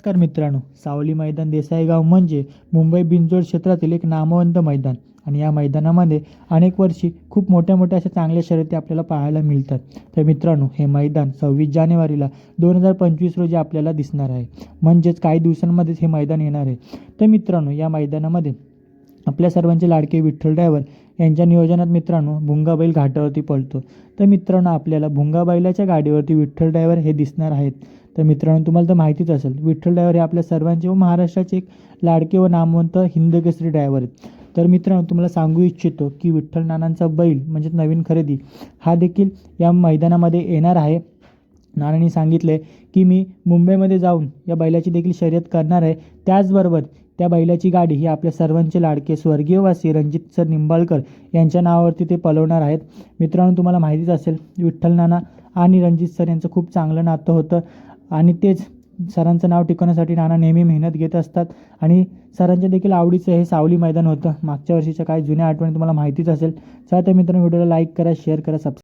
नमस्कार मित्रांनो सावली मैदान देसाईगाव म्हणजे मुंबई बिंजोड क्षेत्रातील एक नामवंत मैदान. आणि या मैदानामध्ये अनेक वर्षी खूप मोठ्या मोठ्या अशा चांगल्या शर्यती आपल्याला पाहायला मिळतात. तर मित्रांनो हे मैदान सव्वीस जानेवारीला दोन हजार पंचवीस रोजी आपल्याला दिसणार आहे. म्हणजेच काही दिवसांमध्येच हे मैदान येणार आहे. तर मित्रांनो या मैदानामध्ये आपल्या सर्वांचे लाडके विठ्ठल ड्रायव्हर यांच्या नियोजनात मित्रांनो भुंगाबैल घाटावरती पळतो. तर मित्रांनो आपल्याला भुंगाबैलाच्या गाडीवरती विठ्ठल ड्रायव्हर हे दिसणार आहेत. तर मित्रांनो तुम्हाला तर माहितीच असेल विठ्ठल ड्रायव्हर हे आपल्या सर्वांचे व महाराष्ट्राचे एक लाडके व नामवंत हिंदकेसरी ड्रायव्हर आहेत. तर मित्रांनो तुम्हाला सांगू इच्छितो की विठ्ठल नानांचा बैल म्हणजे नवीन खरेदी हा देखील या मैदानामध्ये येणार आहे. नानांनी सांगितले की मी मुंबईमध्ये जाऊन या बैलाची देखील शर्यत करणार आहे. त्याचबरोबर त्या बैलाची गाडी ही आपल्या सर्वांचे लाडके स्वर्गीयवासी रणजित सर निंबाळकर यांच्या नावावरती ते पलवणार आहेत. मित्रांनो तुम्हाला माहितीच असेल विठ्ठल नाना आणि रणजित सर यांचं खूप चांगलं नातं होतं. आणि तेच सरांचं नाव टिकवण्यासाठी नाना नेहमी मेहनत घेत असतात. आणि सरांच्या देखील आवडीचं हे सावली मैदान होतं. मागच्या वर्षीच्या काही जुन्या आठवणी तुम्हाला माहितीच असेल. चला तर मित्रांनो व्हिडिओला लाईक करा शेअर करा सबस्क्राईब